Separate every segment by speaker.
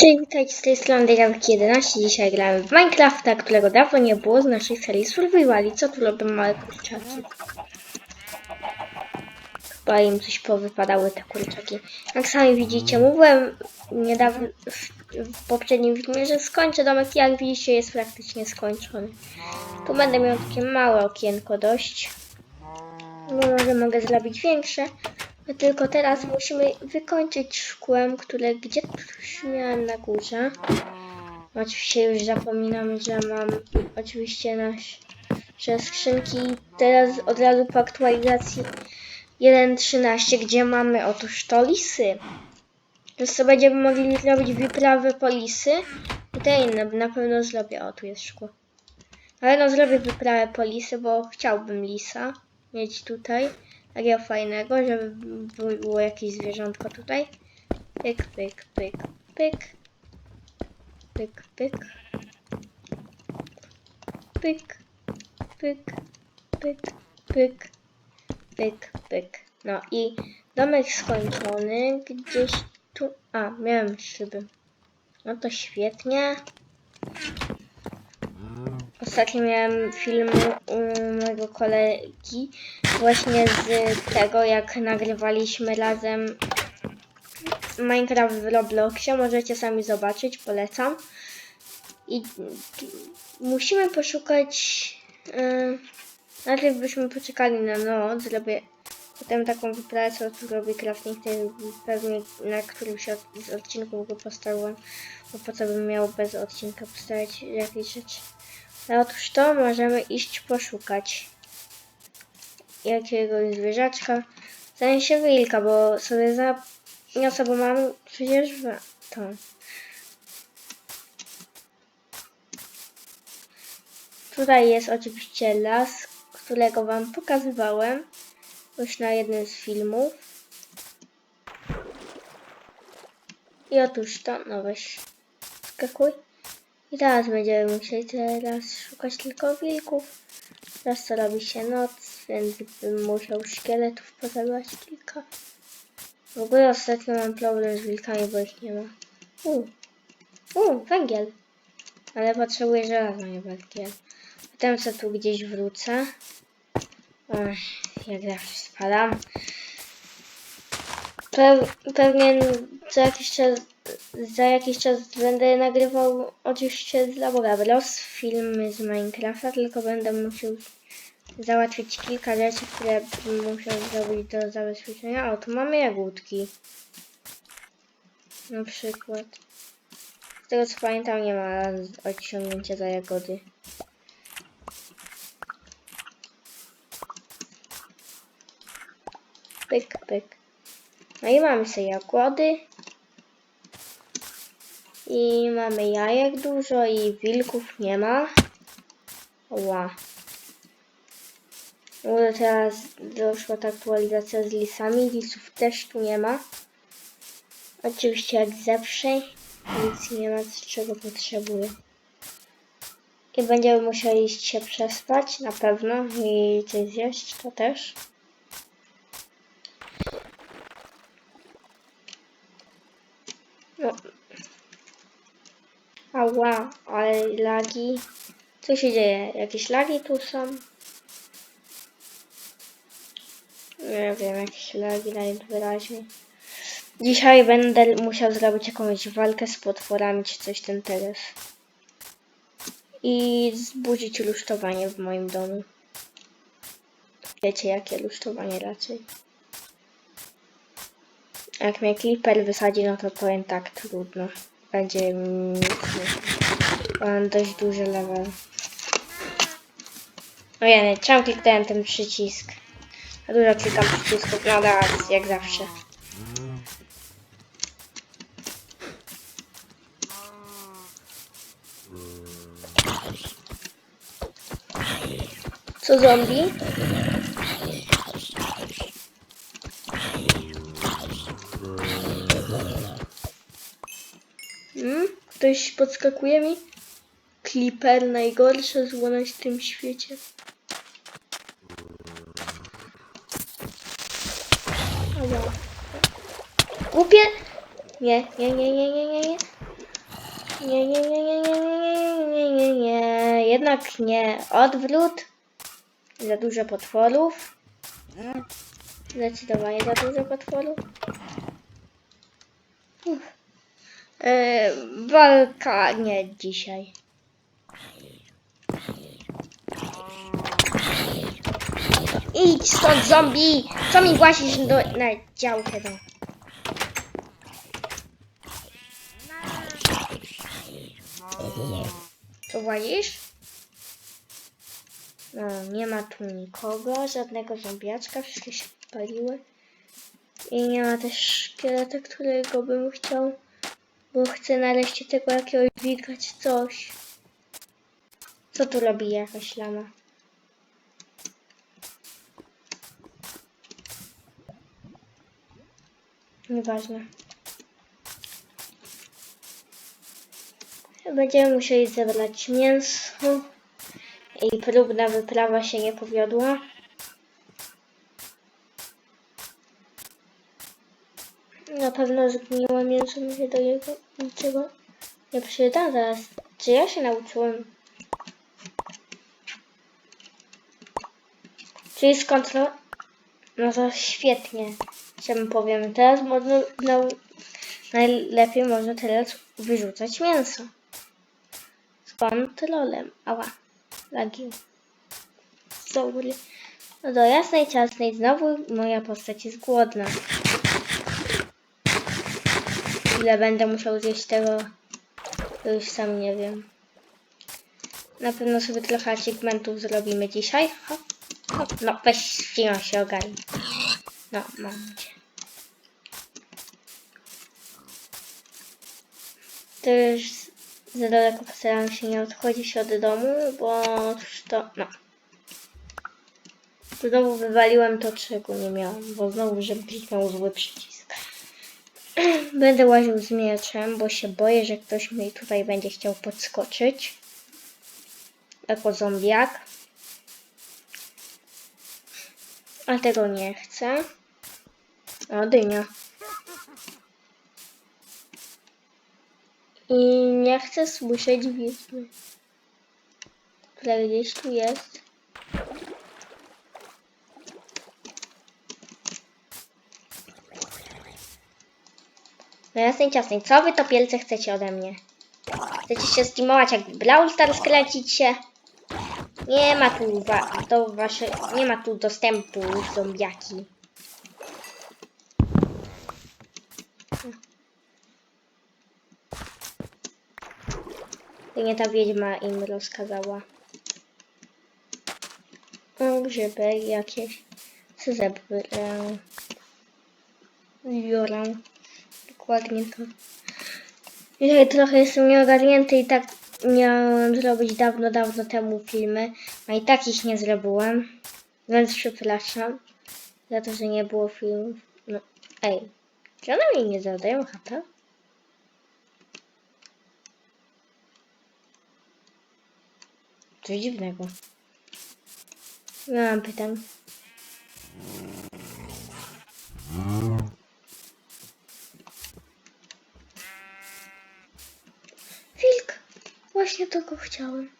Speaker 1: Cześć, witajcie z tej strony Dejawki 11. Dzisiaj gramy w Minecrafta, którego dawno nie było z naszej serii Survivali. Co tu robią małe kurczaki? Chyba im coś powypadały te kurczaki. Jak sami widzicie, mówiłem niedawno w, poprzednim filmie, że skończę domek. Jak widzicie, jest praktycznie skończony. Tu będę miał takie małe okienko dość. No może mogę zrobić większe. Tylko teraz musimy wykończyć szkłem, które gdzie tuż miałem na górze. Oczywiście już zapominam, że mam oczywiście nasze skrzynki. Teraz od razu po aktualizacji 1.13, gdzie mamy otóż to lisy. Więc to będziemy mogli robić wyprawę po lisy. I te inne na pewno zrobię. O, tu jest szkło. Ale no zrobię wyprawę po lisy, bo chciałbym lisa mieć tutaj. Takiego fajnego, żeby by- było jakieś zwierzątko tutaj. Pyk, pyk, pyk, pyk. Pyk, pyk. Pyk, pyk, pyk, pyk, pyk, pyk. No i domek skończony gdzieś tu. A, miałem szyby. No to świetnie. Ostatnio miałem film u mojego kolegi właśnie z tego, jak nagrywaliśmy razem Minecraft w Robloxie. Możecie sami zobaczyć, polecam. I musimy poszukać. Yy, najpierw byśmy poczekali na noc, zrobię potem taką wyprawę, co tu robi crafting, ten pewnie na którymś od, z odcinków go postawiłem, bo po co bym miał bez odcinka postawić jakieś rzeczy. Ale otóż to możemy iść poszukać jakiegoś zwierzaczka. W sensie wilka, bo sobie zaniosę, bo mam przecież to. Tutaj jest oczywiście las, którego wam pokazywałem już na jednym z filmów. I otóż to, no weź, skakuj. I teraz będziemy musieli teraz szukać tylko wilków. Teraz to robi się noc, więc bym musiał szkieletów pozabiwać kilka. W ogóle ostatnio mam problem z wilkami, bo ich nie ma. U, u, węgiel. Ale potrzebuję żelaza, nie węgiel. Potem co tu gdzieś wrócę. Ech, jak zawsze spadam. Pe pewnie co jakiś czas, za jakiś czas będę nagrywał oczywiście z Labora Bros filmy z Minecrafta, tylko będę musiał załatwić kilka rzeczy, które bym musiał zrobić do zabezpieczenia. O, tu mamy jagódki. Na przykład. Z tego co pamiętam nie ma odciągnięcia za jagody. Pyk, pyk. No i mamy sobie jagody. I mamy jajek dużo i wilków nie ma. Ła. To teraz doszła ta aktualizacja z lisami. Lisów też tu nie ma. Oczywiście jak zawsze. Nic nie ma z czego potrzebuję. I będziemy musieli się przespać na pewno i coś zjeść to też. No. Ała, ale lagi. Co się dzieje? Jakieś lagi tu są? Nie wiem, jakieś lagi najwyraźniej. Dzisiaj będę musiał zrobić jakąś walkę z potworami, czy coś ten teraz. I zbudzić lusztowanie w moim domu. Wiecie, jakie lusztowanie raczej. Jak mnie Clipper wysadzi, no to powiem tak, trudno. Będzie mi... Mam dość duży level. No ja nie, czemu kliknąłem ten przycisk? A dużo klikam przycisków, no teraz, jak zawsze. Co zombie? Hmm? Ktoś podskakuje mi? Clipper, najgorsze zło na tym świecie. Ała. Głupie! Nie, nie, nie, nie, nie, nie, nie. Nie, nie, nie, nie, nie, nie, nie, nie, nie. Jednak nie. Odwrót. Za dużo potworów. Zdecydowanie za dużo potworów. Yy, walka nie dzisiaj. Idź stąd zombie! Co mi włazisz do, na działkę no? Co włazisz? No, nie ma tu nikogo, żadnego zombiaczka, wszystkie się paliły. I nie ma też szkieleta, którego bym chciał, bo chcę nareszcie tego jakiegoś wilgać coś. Co tu robi jakaś lama? Nieważne. Będziemy musieli zebrać mięso. I próbna wyprawa się nie powiodła. Na pewno zgniłe mięso mi się do niego niczego nie przyda zaraz. Czy ja się nauczyłem? Czyli skąd no? No to świetnie, bym powiem. Teraz można, no, najlepiej można teraz wyrzucać mięso. Z kontrolem. Ała. Lagi. Dobry. No do jasnej ciasnej znowu moja postać jest głodna. Ile będę musiał zjeść tego, to już sam nie wiem. Na pewno sobie trochę achievementów zrobimy dzisiaj. Hop, hop. No weź ścina się ogarnij. No, mam cię. To już za daleko postaram się nie odchodzić od domu, bo to, no. Znowu wywaliłem to, czego nie miałam, bo znowu, żebym kliknął zły przycisk. Będę łaził z mieczem, bo się boję, że ktoś mi tutaj będzie chciał podskoczyć. Jako zombiak. A tego nie chcę. O, dynia. I nie chcę słyszeć wiedźmy. Która gdzieś tu jest. No jasnej ciasnej, co wy topielce chcecie ode mnie? Chcecie się steamować jak Brawl Stars się? Nie ma tu wa do wasze, nie ma tu dostępu zombiaki. To nie ta wiedźma im rozkazała. Grzyby jakieś. Zebrę? Biorę. Dokładnie to. Dzisiaj trochę jestem nieogarnięty i tak miałem zrobić dawno, dawno temu filmy, a i tak ich nie zrobiłem. Więc przepraszam za to, że nie było filmów. No, ej, czy one mi nie zadają HP? Coś dziwnego. Nie mam pytań. Właśnie tego chciałem.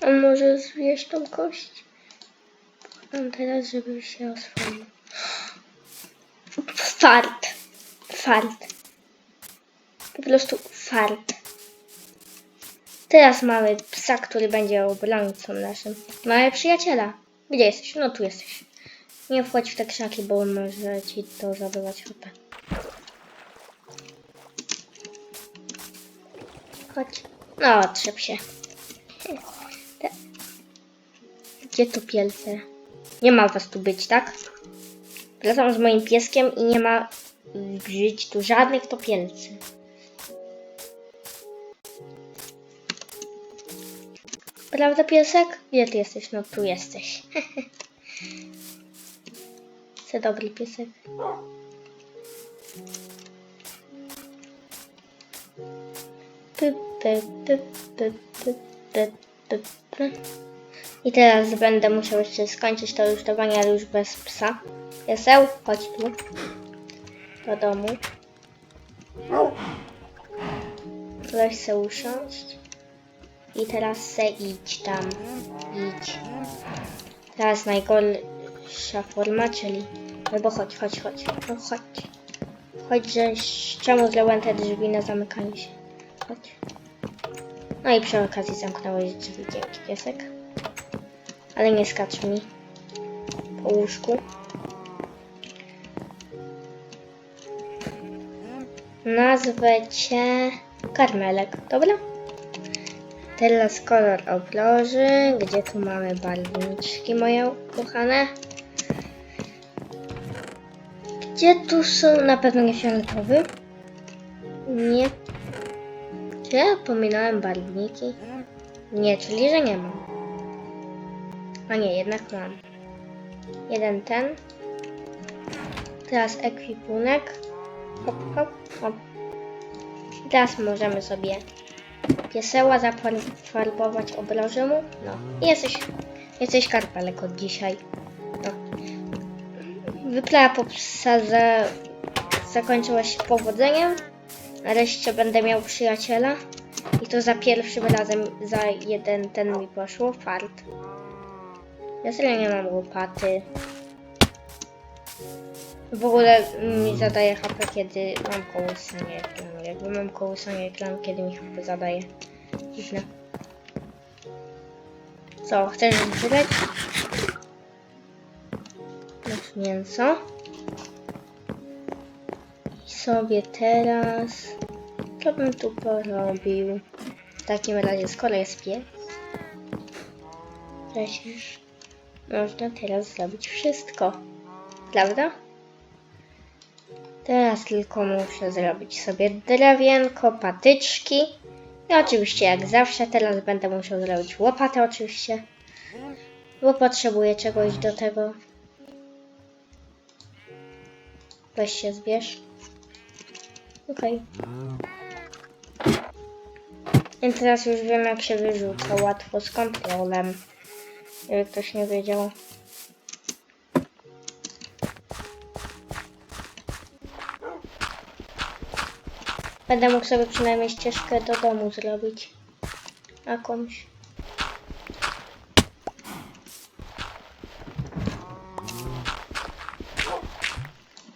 Speaker 1: A może zjeść tą kość? Mam teraz, żeby się oswoił. Fart. Fart. Po prostu fart. Teraz mamy psa, który będzie obrońcą naszym. Mamy przyjaciela. Gdzie jesteś? No tu jesteś. Nie wchodź w te krzaki, bo może ci to zabywać HP. Chodź. No, trzep się. Gdzie to pielce? Nie ma was tu być, tak? Wracam z moim pieskiem i nie ma żyć tu żadnych topielcy. Prawda, piesek? Gdzie ty jesteś? No tu jesteś. Co dobry piesek. I teraz będę musiał jeszcze skończyć to rusztowanie, ale już bez psa. Pieseł, chodź tu. Do domu. Weź se usiąść. I teraz se idź tam. Idź. Teraz najgorsza forma, czyli... Albo chodź, chodź, chodź. No chodź. Chodź, że czemu zlełem te drzwi na zamykanie się. Chodź. No i przy okazji zamknąłeś drzwi, dzięki piesek. Ale nie skacz mi po łóżku. Nazwę cię Karmelek, dobra? Teraz kolor obloży. Gdzie tu mamy barwniczki moje kochane? Gdzie tu są? Na pewno nie fioletowy. Nie. Czy ja pominąłem barwniki? Nie, czyli że nie mam. A nie, jednak mam. Jeden ten. Teraz ekwipunek. Hop, hop, hop. I teraz możemy sobie pieseła zafarbować obroży mu. No. Jesteś, jesteś karpelek od dzisiaj. Wyprawa po zakończyła się powodzeniem. Nareszcie będę miał przyjaciela. I to za pierwszym razem, za jeden ten mi poszło. Fart. Ja serio nie mam łopaty. W ogóle mi zadaje HP, kiedy mam kołysanie ekranu. Jakby mam kołysanie ekranu, kiedy mi HP zadaje. Dziwne. Co, chcesz wyleć? Mięso. I sobie teraz... Co bym tu porobił? W takim razie, skoro jest pies, przecież można teraz zrobić wszystko. Prawda? Teraz tylko muszę zrobić sobie drewienko, patyczki. I oczywiście jak zawsze teraz będę musiał zrobić łopatę oczywiście. Bo potrzebuję czegoś do tego. Weź się zbierz. Okej. Więc teraz już wiem jak się wyrzuca łatwo z kontrolem. Jakby ktoś nie wiedział. Będę mógł sobie przynajmniej ścieżkę do domu zrobić. Jakąś.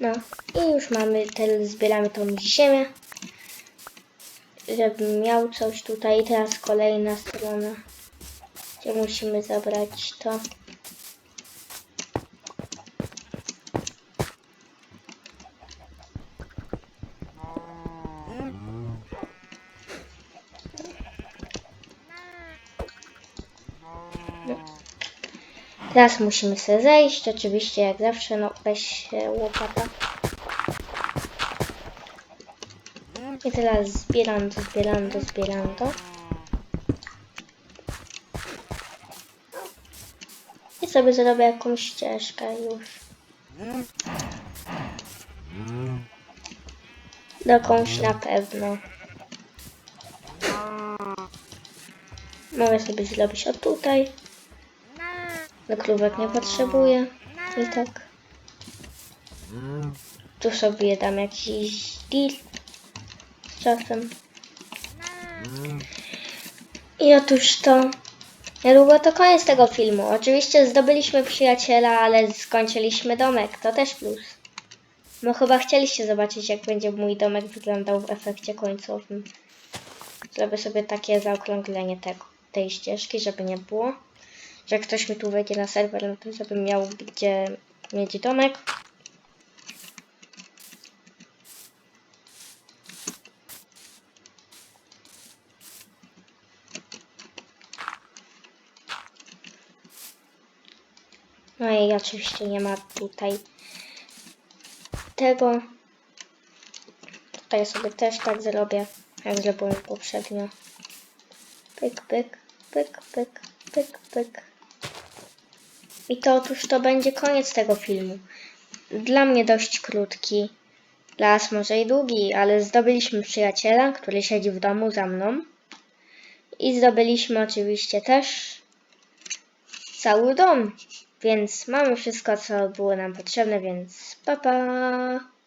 Speaker 1: No i już mamy, teraz zbieramy tą ziemię. Żebym miał coś tutaj. Teraz kolejna strona, gdzie musimy zabrać to. Teraz musimy sobie zejść, oczywiście jak zawsze, no weź łopata. I teraz zbieram to, zbieram to, zbieram to. I sobie zrobię jakąś ścieżkę już. Dokądś na pewno. Mogę sobie zrobić o tutaj. Do krówek nie potrzebuję. I tak. Tu sobie dam jakiś deal z czasem. I otóż to. Niedługo to koniec tego filmu. Oczywiście zdobyliśmy przyjaciela, ale skończyliśmy domek. To też plus. No chyba chcieliście zobaczyć, jak będzie mój domek wyglądał w efekcie końcowym. Zrobię sobie takie zaokrąglenie tego, tej ścieżki, żeby nie było że ktoś mi tu wejdzie na serwer, no to żebym miał gdzie mieć domek. No i oczywiście nie ma tutaj tego. Tutaj sobie też tak zrobię, jak zrobiłem poprzednio. Pyk, pyk, pyk, pyk, pyk, pyk. I to otóż to będzie koniec tego filmu. Dla mnie dość krótki. Dla Was może i długi, ale zdobyliśmy przyjaciela, który siedzi w domu za mną. I zdobyliśmy oczywiście też cały dom. Więc mamy wszystko, co było nam potrzebne, więc pa pa!